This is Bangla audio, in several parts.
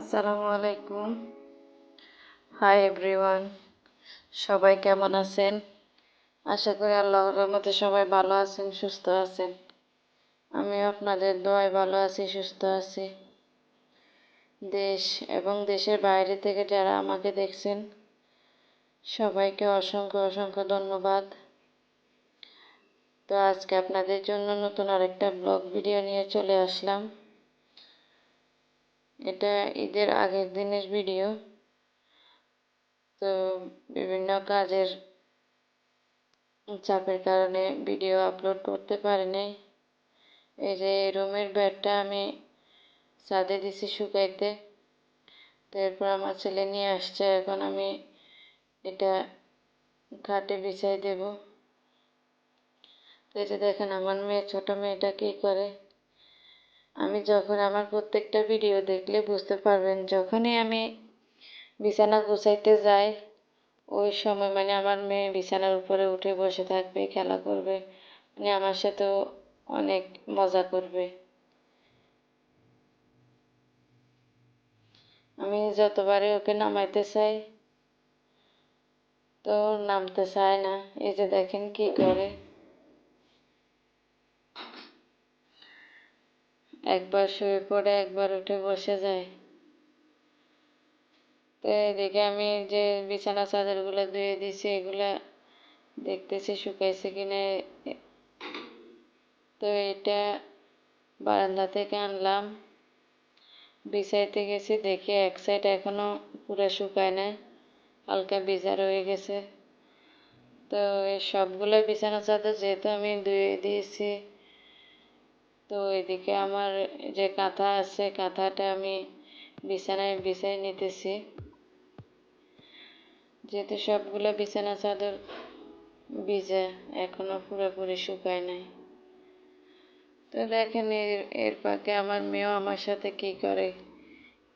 আসসালামু আলাইকুম। হাই এভরিওয়ান সবাই কেমন আছেন? আশা করি আল্লাহর রহমতে সবাই ভালো আছেন, সুস্থ আছেন। আমি আপনাদের দোয়ায় ভালো আছি, সুস্থ আছি। দেশ এবং দেশের বাইরে থেকে যারা আমাকে দেখছেন, সবাইকে অসংখ্য অসংখ্য ধন্যবাদ। তো আজকে আপনাদের জন্য নতুন আরেকটা ব্লগ ভিডিও নিয়ে চলে আসলাম। এটা ঈদের আগের দিনের ভিডিও তো বিভিন্ন কাজের চাপের কারণে ভিডিও আপলোড করতে পারিনি। এই যে রুমের বেডটা আমি ছাদে দিছি শুকাইতে। তো এরপর আমার ছেলে নিয়ে আসছে, এখন আমি এটা খাটে বিছাই দেব। তো এই যে দেখেন, আমার মেয়ে, ছোট মেয়েটা কী করে? আমি যখন আমার প্রত্যেকটা ভিডিও দেখলে বুঝতে পারবেন, যখনই আমি বিছানা গুছাইতে যাই, ওই সময় মানে আমার মেয়ে বিছানার উপরে উঠে বসে থাকবে, খেলা করবে মানে আমার সাথেও অনেক মজা করবে। আমি যতবারই ওকে নামাইতে চাই, তো নামতে চায় না। এই যে দেখেন কি করে। একবার শুয়ে পড়ে একবার উঠে বসে যায়। তো এদিকে আমি যে বিছানা চাদরগুলো ধুয়ে দিছি এগুলা দেখতেছি শুকাইছে কিনা। তো এটা বারান্দা থেকে আনলাম। বিছাইতে গেছি, দেখি এক সাইড এখনও পুরো শুকায় না, হালকা ভিজা রয়ে গেছে। তো এই সবগুলো বিছানা চাদর যেহেতু আমি ধুয়ে দিয়েছি তো এদিকে আমার যে কাঁথা আছে, কাঁথাটা আমি বিছানায় বিছাই নিতেছি। যেহেতু সবগুলো বিছানা চাদর ভিজে, এখনও পুরোপুরি শুকায় নাই। তো দেখেন এর এর পাকে আমার মেয়েও আমার সাথে কি করে,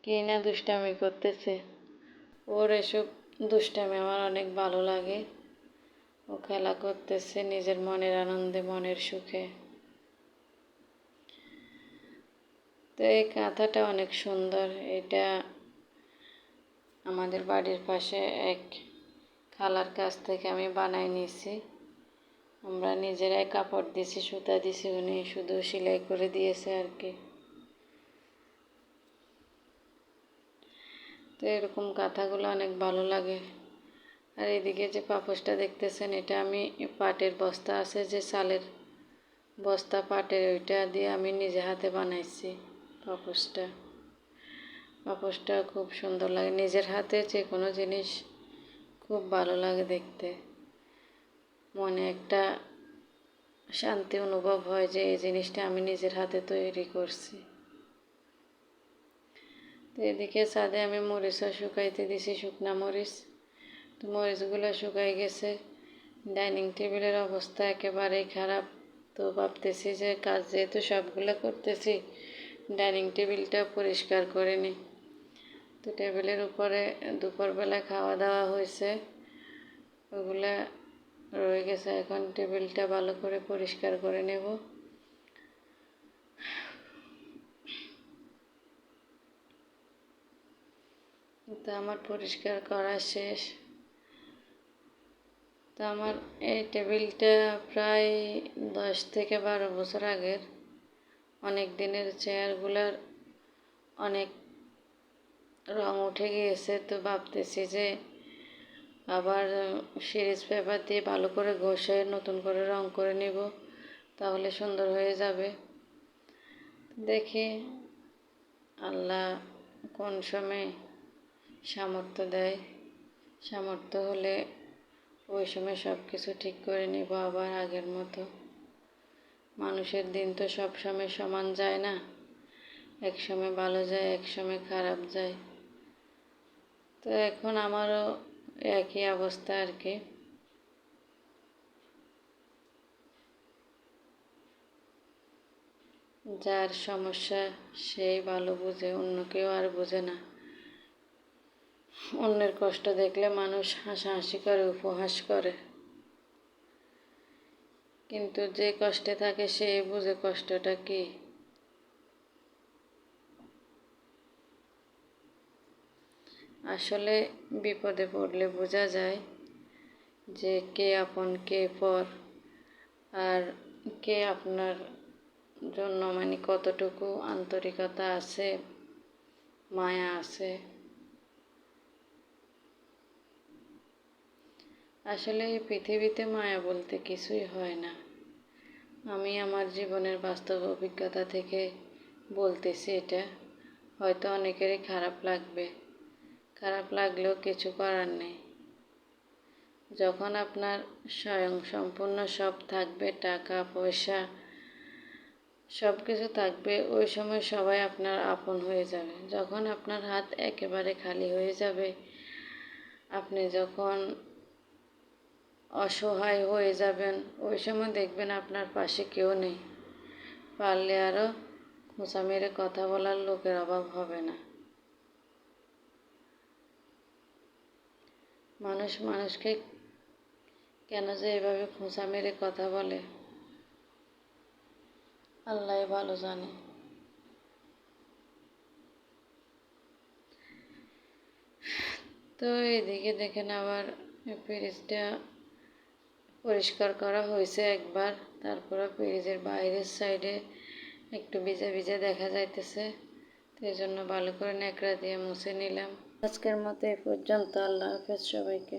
কি না দুষ্টামি করতেছে। ওর এসব দুষ্টামি আমার অনেক ভালো লাগে। ও খেলা করতেছে নিজের মনের আনন্দে, মনের সুখে। তো এই কাঁথাটা অনেক সুন্দর। এটা আমাদের বাড়ির পাশে এক খালার কাছ থেকে আমি বানাই নিয়েছি। আমরা নিজেরাই কাপড় দিছি সুতা দিছি উনি শুধু সেলাই করে দিয়েছে আর কি। তো এরকম কাঁথাগুলো অনেক ভালো লাগে। আর এদিকে যে পাপোশটা দেখতেছেন, এটা আমি পাটের বস্তা আছে যে চালের বস্তা পাটের, ওইটা দিয়ে আমি নিজে হাতে বানাইছি। পাপোশটা পাপোশটা খুব সুন্দর লাগে। নিজের হাতে যে কোনো জিনিস খুব ভালো লাগে দেখতে। মনে একটা শান্তি অনুভব হয় যে এই জিনিসটা আমি নিজের হাতে তৈরি করছি। তো এদিকে ছাদে আমি মরিচও শুকাইতে দিছি শুকনা মরিচ। তো মরিচগুলো শুকাই গেছে। ডাইনিং টেবিলের অবস্থা একেবারেই খারাপ। তো ভাবতেছি যে কাজ যেহেতু সবগুলো করতেছি ডাইনিং টেবিলটা পরিষ্কার করে নিই তো টেবিলের উপরে দুপুরবেলা খাওয়া দাওয়া হয়েছে। ওগুলা রয়ে গেছে, এখন টেবিলটা ভালো করে পরিষ্কার করে নেব। তো আমার পরিষ্কার করা শেষ। তো আমার এই টেবিলটা প্রায় দশ থেকে বারো বছর আগের। অনেক দিনের চেয়ারগুলোর অনেক রং উঠে গিয়েছে, তো ভাবতেছি যে আবার সিরিজ পেপার দিয়ে ভালো করে ঘষে নতুন করে রং করে নিব, তাহলে সুন্দর হয়ে যাবে। দেখি আল্লাহ কোন সময় সামর্থ্য দেয়। সামর্থ্য হলে ওই সময় সব কিছু ঠিক করে নিব আবার আগের মতো। মানুষের দিন তো সব সময় সমান যায় না। এক সময় ভালো যায়, এক সময় খারাপ যায়। তো এখন আমারও একই অবস্থা আর কি। যার সমস্যা সেই ভালো বুঝে, অন্য কেউ আর বোঝে না। অন্যের কষ্ট দেখলে মানুষ হাসাহাসি করে, উপহাস করে। কিন্তু যে কষ্টে থাকে সে বুঝে কষ্টটা কী? আসলে বিপদে পড়লে বোঝা যায় যে কে আপন, কে পর, আর কে আপনার জন্য মানে কতটুকু আন্তরিকতা আছে, মায়া আছে। আসলে এই পৃথিবীতে মায়া বলতে কিছুই হয় না। আমি আমার জীবনের বাস্তব অভিজ্ঞতা থেকে বলতেছি এটা। হয়তো অনেকেরই খারাপ লাগবে। খারাপ লাগলেও কিছু করার নেই। যখন আপনার স্বয়ং সম্পূর্ণ সব থাকবে, টাকা, পয়সা সব কিছু থাকবে, ওই সময় সবাই আপনার আপন হয়ে যাবে। যখন আপনার হাত একেবারে খালি হয়ে যাবে, আপনি যখন অসহায় হয়ে যাবেন। ওই সময় দেখবেন আপনার পাশে কেউ নেই। পারলে আরও খোঁচা মেরে কথা বলার লোকের অভাব হবে না। মানুষ মানুষকে কেন যে এভাবে খোঁচা মেরে কথা বলে? আল্লাহ ভালো জানে। তো এদিকে দেখেন আবার ফ্রিজটা পরিষ্কার করা হয়েছে একবার। তারপরে ফ্রিজের বাইরের সাইডে একটু ভিজে ভিজে দেখা যাইতেছে। এই জন্য ভালো করে ন্যাকড়া দিয়ে মুছে নিলাম। আজকের মতো এ পর্যন্ত। আল্লাহ হাফেজ সবাইকে।